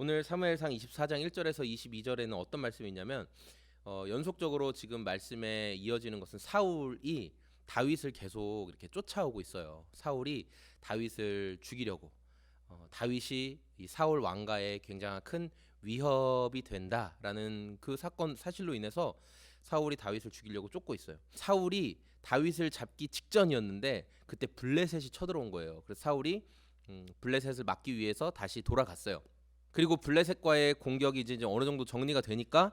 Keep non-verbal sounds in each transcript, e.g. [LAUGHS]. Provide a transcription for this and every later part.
오늘 사무엘상 24장 1절에서 22절에는 어떤 말씀이 있냐면 어, 연속적으로 지금 말씀에 이어지는 것은 사울이 다윗을 계속 이렇게 쫓아오고 있어요. 사울이 다윗을 죽이려고 어, 다윗이 이 사울 왕가에 굉장히 큰 위협이 된다라는 그 사건 사실로 인해서 사울이 다윗을 죽이려고 쫓고 있어요. 사울이 다윗을 잡기 직전이었는데 그때 블레셋이 쳐들어온 거예요. 그래서 사울이 음, 블레셋을 막기 위해서 다시 돌아갔어요. 그리고 블레셋과의 공격이 이제 어느 정도 정리가 되니까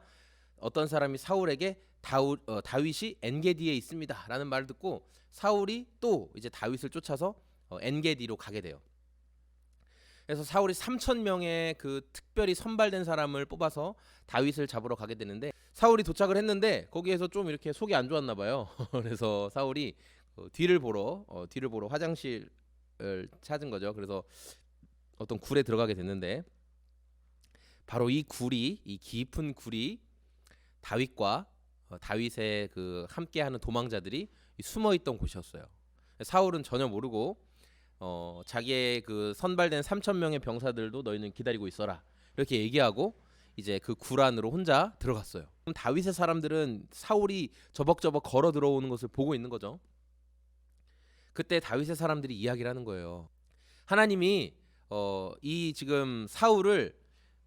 어떤 사람이 사울에게 다우, 어, 다윗이 엔게디에 있습니다라는 말을 듣고 사울이 또 이제 다윗을 쫓아서 어, 엔게디로 가게 돼요. 그래서 사울이 3천 명의 그 특별히 선발된 사람을 뽑아서 다윗을 잡으러 가게 되는데 사울이 도착을 했는데 거기에서 좀 이렇게 속이 안 좋았나 봐요. [LAUGHS] 그래서 사울이 어, 뒤를 보러 어, 뒤를 보러 화장실을 찾은 거죠. 그래서 어떤 굴에 들어가게 됐는데 바로 이 굴이 이 깊은 굴이 다윗과 어, 다윗의 그 함께하는 도망자들이 숨어 있던 곳이었어요. 사울은 전혀 모르고 어, 자기의 그 선발된 3천 명의 병사들도 너희는 기다리고 있어라 이렇게 얘기하고 이제 그 굴 안으로 혼자 들어갔어요. 그럼 다윗의 사람들은 사울이 저벅저벅 걸어 들어오는 것을 보고 있는 거죠. 그때 다윗의 사람들이 이야기를 하는 거예요. 하나님이 어, 이 지금 사울을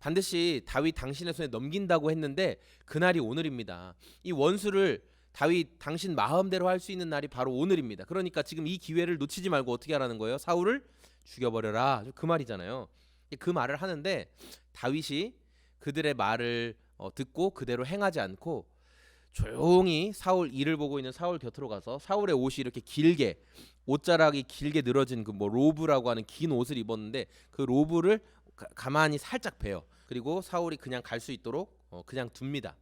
반드시 다윗 당신의 손에 넘긴다고 했는데 그날이 오늘입니다. 이 원수를 다윗 당신 마음대로 할 수 있는 날이 바로 오늘입니다. 그러니까 지금 이 기회를 놓치지 말고 어떻게 하라는 거예요? 사울을 죽여버려라. 그 말이잖아요. 그 말을 하는데 다윗이 그들의 말을 어, 듣고 그대로 행하지 않고 조용히 사울 일을 보고 있는 사울 곁으로 가서 사울의 옷이 이렇게 길게 옷자락이 길게 늘어진 그 뭐 로브라고 하는 긴 옷을 입었는데 그 로브를 가, 가만히 살짝 베요. 그리고 사울이 그냥 갈 수 있도록 어, 그냥 둡니다.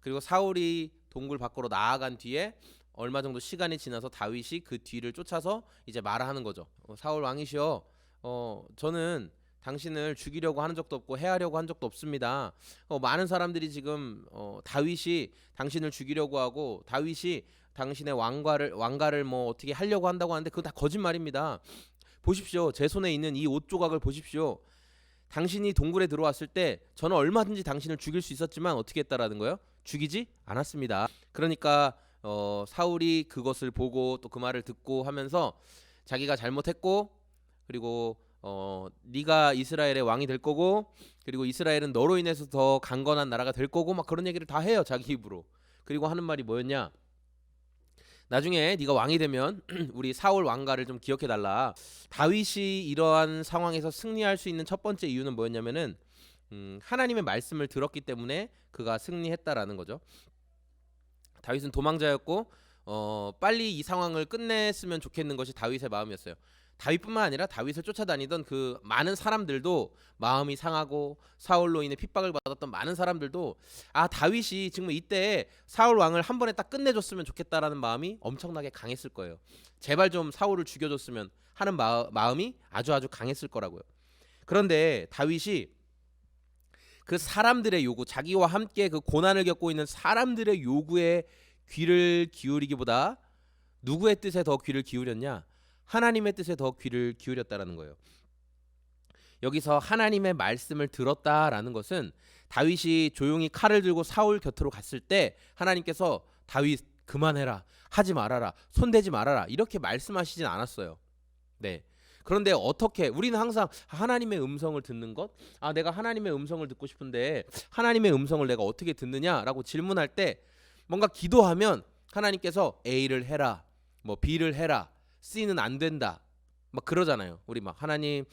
그리고 사울이 동굴 밖으로 나아간 뒤에 얼마 정도 시간이 지나서 다윗이 그 뒤를 쫓아서 이제 말하는 거죠. 어, 사울 왕이시여, 어 저는 당신을 죽이려고 하는 적도 없고 해하려고 한 적도 없습니다. 어, 많은 사람들이 지금 어, 다윗이 당신을 죽이려고 하고 다윗이 당신의 왕가를 왕가를 뭐 어떻게 하려고 한다고 하는데 그거 다 거짓말입니다. 보십시오, 제 손에 있는 이 옷 조각을 보십시오. 당신이 동굴에 들어왔을 때 저는 얼마든지 당신을 죽일 수 있었지만 어떻게 했다라는 거예요? 죽이지 않았습니다. 그러니까 어, 사울이 그것을 보고 또 그 말을 듣고 하면서 자기가 잘못했고 그리고 어, 네가 이스라엘의 왕이 될 거고 그리고 이스라엘은 너로 인해서 더 강건한 나라가 될 거고 막 그런 얘기를 다 해요 자기 입으로. 그리고 하는 말이 뭐였냐? 나중에 네가 왕이 되면 [CLEARS THROAT] 우리 사울 왕가를 좀 기억해 달라. 다윗이 이러한 상황에서 승리할 수 있는 첫 번째 이유는 뭐였냐면은 음, 하나님의 말씀을 들었기 때문에 그가 승리했다라는 거죠. 다윗은 도망자였고 어, 빨리 이 상황을 끝냈으면 좋겠는 것이 다윗의 마음이었어요. 다윗뿐만 아니라 다윗을 쫓아다니던 그 많은 사람들도 마음이 상하고 사울로 인해 핍박을 받았던 많은 사람들도 아 다윗이 지금 이때 사울 왕을 한 번에 딱 끝내줬으면 좋겠다라는 마음이 엄청나게 강했을 거예요. 제발 좀 사울을 죽여줬으면 하는 마, 마음이 아주 아주 강했을 거라고요. 그런데 다윗이 그 사람들의 요구, 자기와 함께 그 고난을 겪고 있는 사람들의 요구에 귀를 기울이기보다 누구의 뜻에 더 귀를 기울였냐? 하나님의 뜻에 더 귀를 기울였다라는 거예요. 여기서 하나님의 말씀을 들었다라는 것은 다윗이 조용히 칼을 들고 사울 곁으로 갔을 때 하나님께서 다윗 그만해라 하지 말아라 손대지 말아라 이렇게 말씀하시진 않았어요. 네. 그런데 어떻게 우리는 항상 하나님의 음성을 듣는 것, 아 내가 하나님의 음성을 듣고 싶은데 하나님의 음성을 내가 어떻게 듣느냐라고 질문할 때 뭔가 기도하면 하나님께서 A를 해라, 뭐 B를 해라, C는 안 된다, 막 그러잖아요. 우리 막 하나님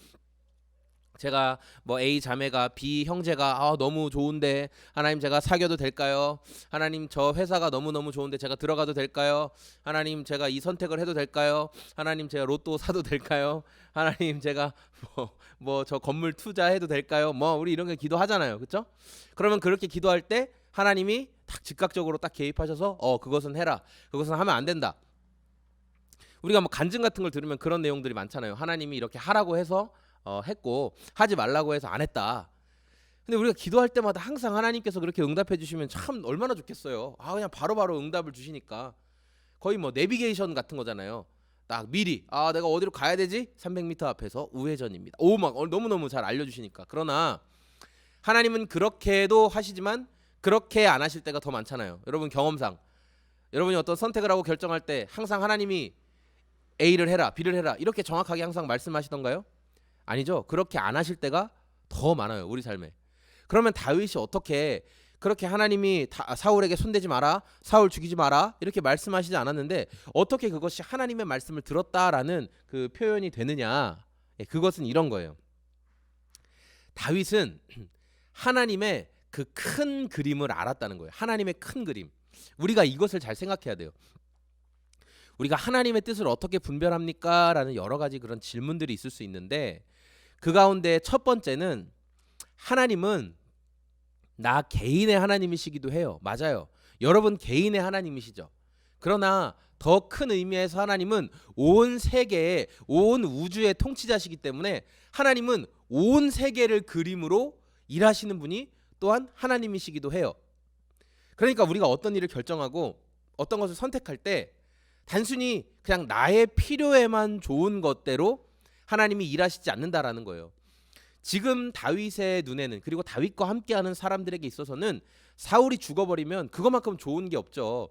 제가 뭐 A 자매가 B 형제가 아 너무 좋은데 하나님 제가 사귀어도 될까요? 하나님 저 회사가 너무 너무 좋은데 제가 들어가도 될까요? 하나님 제가 이 선택을 해도 될까요? 하나님 제가 로또 사도 될까요? 하나님 제가 뭐 뭐 저 건물 투자해도 될까요? 뭐 우리 이런 게 기도하잖아요, 그렇죠? 그러면 그렇게 기도할 때 하나님이 딱 즉각적으로 딱 개입하셔서 어 그것은 해라, 그것은 하면 안 된다. 우리가 뭐 간증 같은 걸 들으면 그런 내용들이 많잖아요. 하나님이 이렇게 하라고 해서 어, 했고 하지 말라고 해서 안 했다. 근데 우리가 기도할 때마다 항상 하나님께서 그렇게 응답해 주시면 참 얼마나 좋겠어요. 아 그냥 바로 바로 응답을 주시니까 거의 뭐 내비게이션 같은 거잖아요. 딱 미리 아 내가 어디로 가야 되지? 300m 앞에서 우회전입니다. 오막 너무 너무 잘 알려주시니까 그러나 하나님은 그렇게도 하시지만 그렇게 안 하실 때가 더 많잖아요. 여러분 경험상 여러분이 어떤 선택을 하고 결정할 때 항상 하나님이 A를 해라, B를 해라 이렇게 정확하게 항상 말씀하시던가요? 아니죠. 그렇게 안 하실 때가 더 많아요. 우리 삶에. 그러면 다윗이 어떻게 그렇게 하나님이 다- 사울에게 손대지 마라, 사울 죽이지 마라 이렇게 말씀하시지 않았는데 어떻게 그것이 하나님의 말씀을 들었다라는 그 표현이 되느냐? 예, 그것은 이런 거예요. 다윗은 하나님의 그 큰 그림을 알았다는 거예요. 하나님의 큰 그림. 우리가 이것을 잘 생각해야 돼요. 우리가 하나님의 뜻을 어떻게 분별합니까? 라는 여러 가지 그런 질문들이 있을 수 있는데 그 가운데 첫 번째는 하나님은 나 개인의 하나님이시기도 해요. 맞아요. 여러분 개인의 하나님이시죠. 그러나 더 큰 의미에서 하나님은 온 세계의 온 우주의 통치자시기 때문에 하나님은 온 세계를 그림으로 일하시는 분이 또한 하나님이시기도 해요. 그러니까 우리가 어떤 일을 결정하고 어떤 것을 선택할 때 단순히 그냥 나의 필요에만 좋은 것대로 하나님이 일하시지 않는다라는 거예요. 지금 다윗의 눈에는 그리고 다윗과 함께하는 사람들에게 있어서는 사울이 죽어버리면 그것만큼 좋은 게 없죠.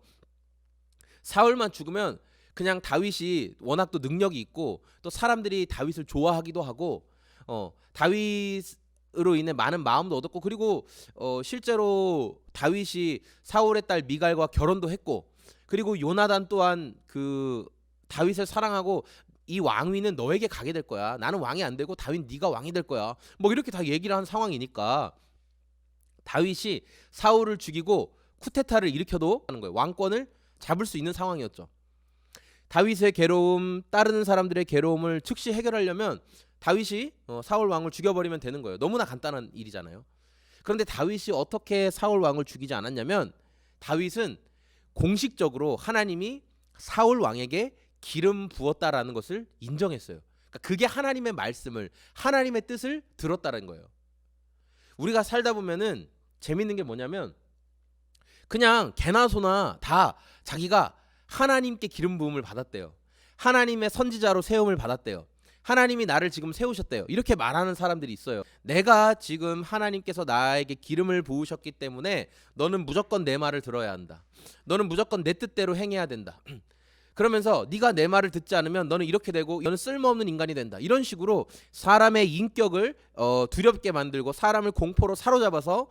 사울만 죽으면 그냥 다윗이 워낙 또 능력이 있고 또 사람들이 다윗을 좋아하기도 하고 어 다윗으로 인해 많은 마음도 얻었고 그리고 어 실제로 다윗이 사울의 딸 미갈과 결혼도 했고 그리고 요나단 또한 그 다윗을 사랑하고 이 왕위는 너에게 가게 될 거야. 나는 왕이 안 되고 다윗 네가 왕이 될 거야. 뭐 이렇게 다 얘기를 한 상황이니까 다윗이 사울을 죽이고 쿠데타를 일으켜도 하는 거예요. 왕권을 잡을 수 있는 상황이었죠. 다윗의 괴로움, 따르는 사람들의 괴로움을 즉시 해결하려면 다윗이 어, 사울 왕을 죽여버리면 되는 거예요. 너무나 간단한 일이잖아요. 그런데 다윗이 어떻게 사울 왕을 죽이지 않았냐면 다윗은 공식적으로 하나님이 사울 왕에게 기름 부었다라는 것을 인정했어요. 그러니까 그게 하나님의 말씀을 하나님의 뜻을 들었다는 거예요. 우리가 살다 보면은 재밌는 게 뭐냐면 그냥 개나 소나 다 자기가 하나님께 기름 부음을 받았대요. 하나님의 선지자로 세움을 받았대요. 하나님이 나를 지금 세우셨대요. 이렇게 말하는 사람들이 있어요. 내가 지금 하나님께서 나에게 기름을 부으셨기 때문에 너는 무조건 내 말을 들어야 한다. 너는 무조건 내 뜻대로 행해야 된다. [CLEARS THROAT] 그러면서 네가 내 말을 듣지 않으면 너는 이렇게 되고 너는 쓸모없는 인간이 된다. 이런 식으로 사람의 인격을 어, 두렵게 만들고 사람을 공포로 사로잡아서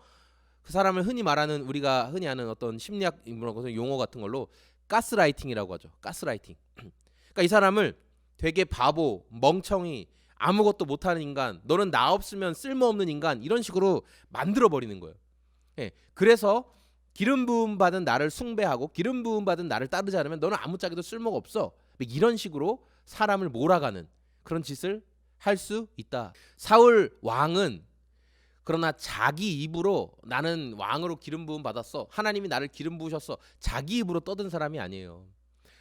그 사람을 흔히 말하는 우리가 흔히 아는 어떤 심리학 용어 같은 걸로 가스라이팅이라고 하죠. 가스라이팅. [CLEARS THROAT] 그러니까 이 사람을 되게 바보, 멍청이, 아무것도 못하는 인간, 너는 나 없으면 쓸모없는 인간 이런 식으로 만들어 버리는 거예요. 예. 그래서 기름 부음 받은 나를 숭배하고 기름 부음 받은 나를 따르지 않으면 너는 아무짝에도 쓸모가 없어. 이런 식으로 사람을 몰아가는 그런 짓을 할 수 있다. 사울 왕은 그러나 자기 입으로 나는 왕으로 기름 부음 받았어. 하나님이 나를 기름 부으셨어. 자기 입으로 떠든 사람이 아니에요.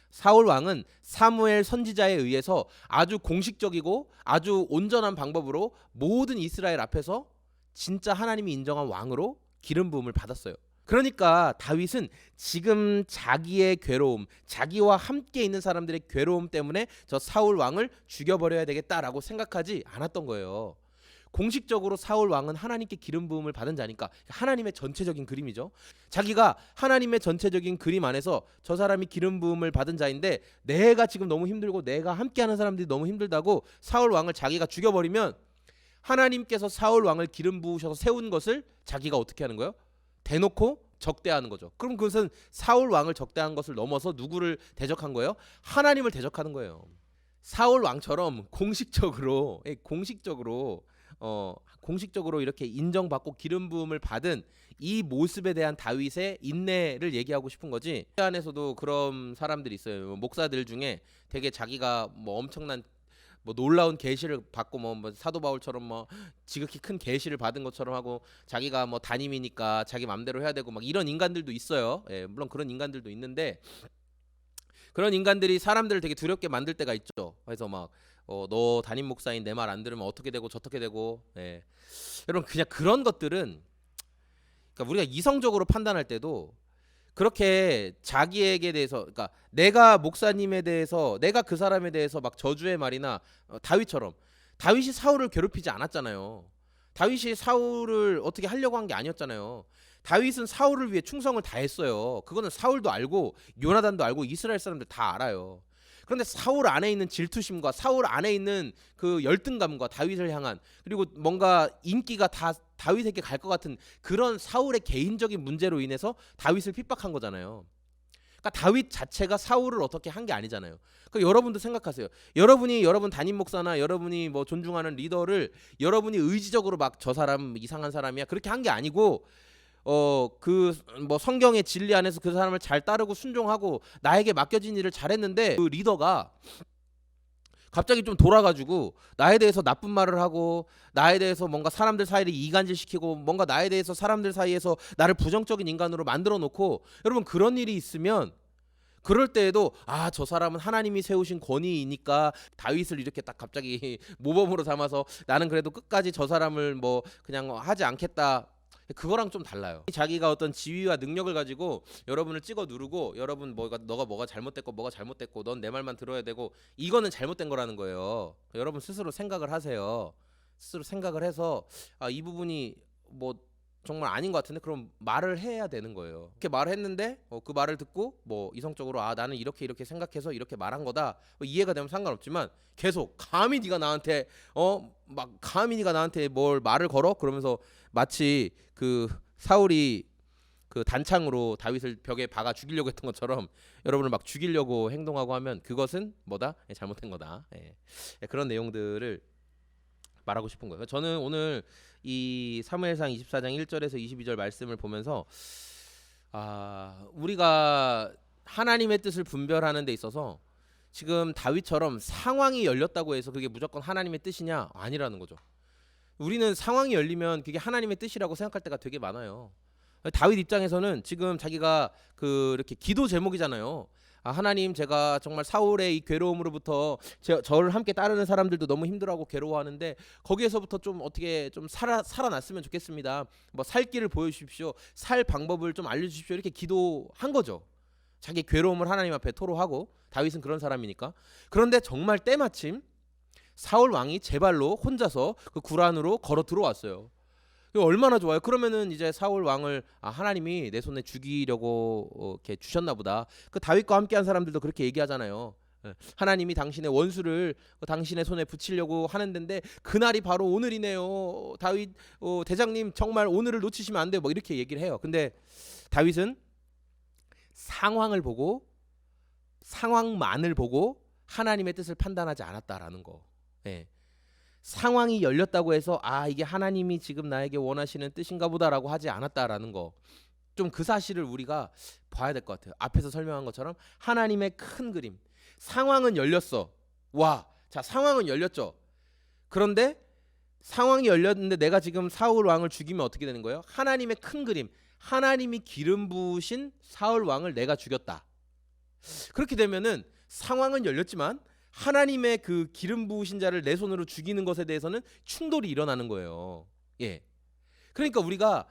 사울 왕은 사무엘 선지자에 의해서 아주 공식적이고 아주 온전한 방법으로 모든 이스라엘 앞에서 진짜 하나님이 인정한 왕으로 기름 부음을 받았어요. 그러니까 다윗은 지금 자기의 괴로움, 자기와 함께 있는 사람들의 괴로움 때문에 저 사울 왕을 죽여버려야 되겠다라고 생각하지 않았던 거예요. 공식적으로 사울 왕은 하나님께 기름 부음을 받은 자니까 하나님의 전체적인 그림이죠. 자기가 하나님의 전체적인 그림 안에서 저 사람이 기름 부음을 받은 자인데 내가 지금 너무 힘들고 내가 함께하는 사람들이 너무 힘들다고 사울 왕을 자기가 죽여버리면 하나님께서 사울 왕을 기름 부으셔서 세운 것을 자기가 어떻게 하는 거예요? 대놓고 적대하는 거죠. 그럼 그것은 사울 왕을 적대한 것을 넘어서 누구를 대적한 거예요? 하나님을 대적하는 거예요. 사울 왕처럼 공식적으로 예, 공식적으로 어 공식적으로 이렇게 인정받고 기름 부음을 받은 이 모습에 대한 다윗의 인내를 얘기하고 싶은 거지. 그 안에서도 그런 사람들이 있어요. 목사들 중에 되게 자기가 뭐 엄청난 뭐 놀라운 계시를 받고 뭐, 뭐 사도 바울처럼 뭐 지극히 큰 계시를 받은 것처럼 하고 자기가 뭐 담임이니까 자기 맘대로 해야 되고 막 이런 인간들도 있어요. 예, 물론 그런 인간들도 있는데 그런 인간들이 사람들을 되게 두렵게 만들 때가 있죠. 그래서 막 어, 너 담임 목사인 내 말 안 들으면 어떻게 되고 저떻게 되고 예. 여러분 그냥 그런 것들은 그러니까 우리가 이성적으로 판단할 때도 그렇게 자기에게 대해서 그러니까 내가 목사님에 대해서 내가 그 사람에 대해서 막 저주의 말이나 어, 다윗처럼 다윗이 사울을 괴롭히지 않았잖아요. 다윗이 사울을 어떻게 하려고 한 게 아니었잖아요. 다윗은 사울을 위해 충성을 다했어요. 그거는 사울도 알고 요나단도 알고 이스라엘 사람들 다 알아요. 그런데 사울 안에 있는 질투심과 사울 안에 있는 그 열등감과 다윗을 향한 그리고 뭔가 인기가 다 다윗에게 갈 것 같은 그런 사울의 개인적인 문제로 인해서 다윗을 핍박한 거잖아요. 그러니까 다윗 자체가 사울을 어떻게 한 게 아니잖아요. 그러니까 여러분도 생각하세요. 여러분이 여러분 담임 목사나 여러분이 뭐 존중하는 리더를 여러분이 의지적으로 막 저 사람 이상한 사람이야 그렇게 한 게 아니고 어 그 뭐 성경의 진리 안에서 그 사람을 잘 따르고 순종하고 나에게 맡겨진 일을 잘했는데 그 리더가 갑자기 좀 돌아가지고 나에 대해서 나쁜 말을 하고 나에 대해서 뭔가 사람들 사이를 이간질시키고 뭔가 나에 대해서 사람들 사이에서 나를 부정적인 인간으로 만들어 놓고 여러분 그런 일이 있으면 그럴 때에도 아 저 사람은 하나님이 세우신 권위이니까 다윗을 이렇게 딱 갑자기 [LAUGHS] 모범으로 삼아서 나는 그래도 끝까지 저 사람을 뭐 그냥 하지 않겠다 그거랑 좀 달라요. 자기가 어떤 지위와 능력을 가지고 여러분을 찍어 누르고 여러분 뭐가 너가 뭐가 잘못됐고 뭐가 잘못됐고 넌 내 말만 들어야 되고 이거는 잘못된 거라는 거예요. 여러분 스스로 생각을 하세요. 스스로 생각을 해서 아 이 부분이 뭐 정말 아닌 것 같은데 그럼 말을 해야 되는 거예요. 이렇게 말을 했는데 어, 그 말을 듣고 뭐 이성적으로 아 나는 이렇게 이렇게 생각해서 이렇게 말한 거다 뭐 이해가 되면 상관없지만 계속 감히 네가 나한테 어 막 감히 네가 나한테 뭘 말을 걸어 그러면서 마치 그 사울이 그 단창으로 다윗을 벽에 박아 죽이려고 했던 것처럼 여러분을 막 죽이려고 행동하고 하면 그것은 뭐다 예, 잘못된 거다 예. 예, 그런 내용들을 말하고 싶은 거예요. 저는 오늘 이 사무엘상 24장 1절에서 22절 말씀을 보면서 아 우리가 하나님의 뜻을 분별하는 데 있어서 지금 다윗처럼 상황이 열렸다고 해서 그게 무조건 하나님의 뜻이냐 아니라는 거죠. 우리는 상황이 열리면 그게 하나님의 뜻이라고 생각할 때가 되게 많아요. 다윗 입장에서는 지금 자기가 그 이렇게 기도 제목이잖아요. 아, 하나님 제가 정말 사울의 이 괴로움으로부터 제, 저를 함께 따르는 사람들도 너무 힘들어하고 괴로워하는데 거기에서부터 좀 어떻게 좀 살아 살아났으면 좋겠습니다. 뭐 살 길을 보여주십시오. 살 방법을 좀 알려주십시오. 이렇게 기도한 거죠. 자기 괴로움을 하나님 앞에 토로하고 다윗은 그런 사람이니까. 그런데 정말 때마침 사울 왕이 제 발로 혼자서 그 구란으로 걸어 들어왔어요. 얼마나 좋아요. 그러면은 이제 사울 왕을 아, 하나님이 내 손에 죽이려고 어, 이렇게 주셨나 보다. 그 다윗과 함께한 사람들도 그렇게 얘기하잖아요. 예, 하나님이 당신의 원수를 어, 당신의 손에 붙이려고 하는데 그날이 바로 오늘이네요. 다윗 어, 대장님 정말 오늘을 놓치시면 안 돼요. 뭐 이렇게 얘기를 해요. 근데 다윗은 상황을 보고 상황만을 보고 하나님의 뜻을 판단하지 않았다라는 거. 예. 상황이 열렸다고 해서 아 이게 하나님이 지금 나에게 원하시는 뜻인가 보다라고 하지 않았다라는 거. 좀 그 사실을 우리가 봐야 될 것 같아요. 앞에서 설명한 것처럼 하나님의 큰 그림. 상황은 열렸어. 와. 자, 상황은 열렸죠. 그런데 상황이 열렸는데 내가 지금 사울 왕을 죽이면 어떻게 되는 거예요? 하나님의 큰 그림. 하나님이 기름 부으신 사울 왕을 내가 죽였다. 그렇게 되면은 상황은 열렸지만 하나님의 그 기름 부으신 자를 내 손으로 죽이는 것에 대해서는 충돌이 일어나는 거예요. 예. 그러니까 우리가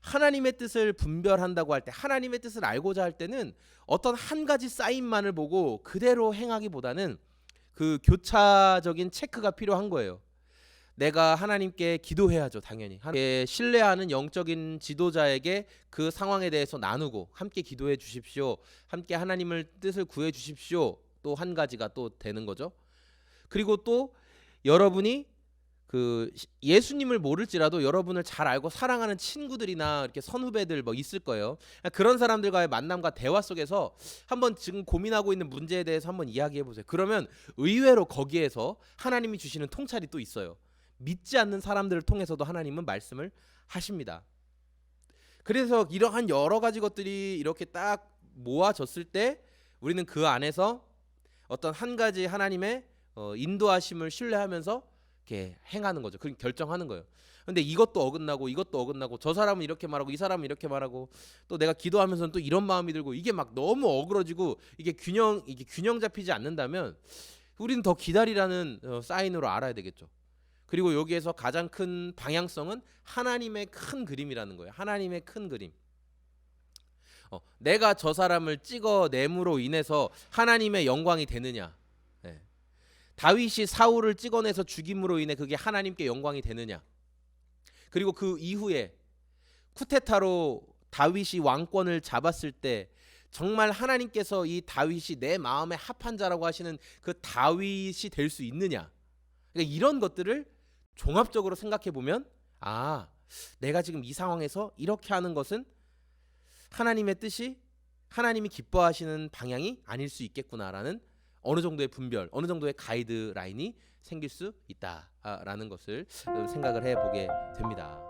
하나님의 뜻을 분별한다고 할 때, 하나님의 뜻을 알고자 할 때는 어떤 한 가지 사인만을 보고 그대로 행하기보다는 그 교차적인 체크가 필요한 거예요. 내가 하나님께 기도해야죠, 당연히. 하나님께 신뢰하는 영적인 지도자에게 그 상황에 대해서 나누고 함께 기도해 주십시오. 함께 하나님을 뜻을 구해 주십시오. 또 한 가지가 또 되는 거죠. 그리고 또 여러분이 그 예수님을 모를지라도 여러분을 잘 알고 사랑하는 친구들이나 이렇게 선후배들 뭐 있을 거예요. 그런 사람들과의 만남과 대화 속에서 한번 지금 고민하고 있는 문제에 대해서 한번 이야기해 보세요. 그러면 의외로 거기에서 하나님이 주시는 통찰이 또 있어요. 믿지 않는 사람들을 통해서도 하나님은 말씀을 하십니다. 그래서 이러한 여러 가지 것들이 이렇게 딱 모아졌을 때 우리는 그 안에서 어떤 한 가지 하나님의 어, 인도하심을 신뢰하면서 이렇게 행하는 거죠. 그 결정하는 거예요. 근데 이것도 어긋나고 이것도 어긋나고 저 사람은 이렇게 말하고 이 사람은 이렇게 말하고 또 내가 기도하면서는 또 이런 마음이 들고 이게 막 너무 어그러지고 이게 균형 이게 균형 잡히지 않는다면 우리는 더 기다리라는 어, 사인으로 알아야 되겠죠. 그리고 여기에서 가장 큰 방향성은 하나님의 큰 그림이라는 거예요. 하나님의 큰 그림. 어, 내가 저 사람을 찍어냄으로 인해서 하나님의 영광이 되느냐? 예. 다윗이 사울을 찍어내서 죽임으로 인해 그게 하나님께 영광이 되느냐? 그리고 그 이후에 쿠데타로 다윗이 왕권을 잡았을 때 정말 하나님께서 이 다윗이 내 마음에 합한 자라고 하시는 그 다윗이 될 수 있느냐? 그러니까 이런 것들을 종합적으로 생각해 보면 아, 내가 지금 이 상황에서 이렇게 하는 것은 하나님의 뜻이 하나님이 기뻐하시는 방향이 아닐 수 있겠구나라는 어느 정도의 분별, 어느 정도의 가이드 라인이 생길 수 있다라는 것을 생각을 해 보게 됩니다.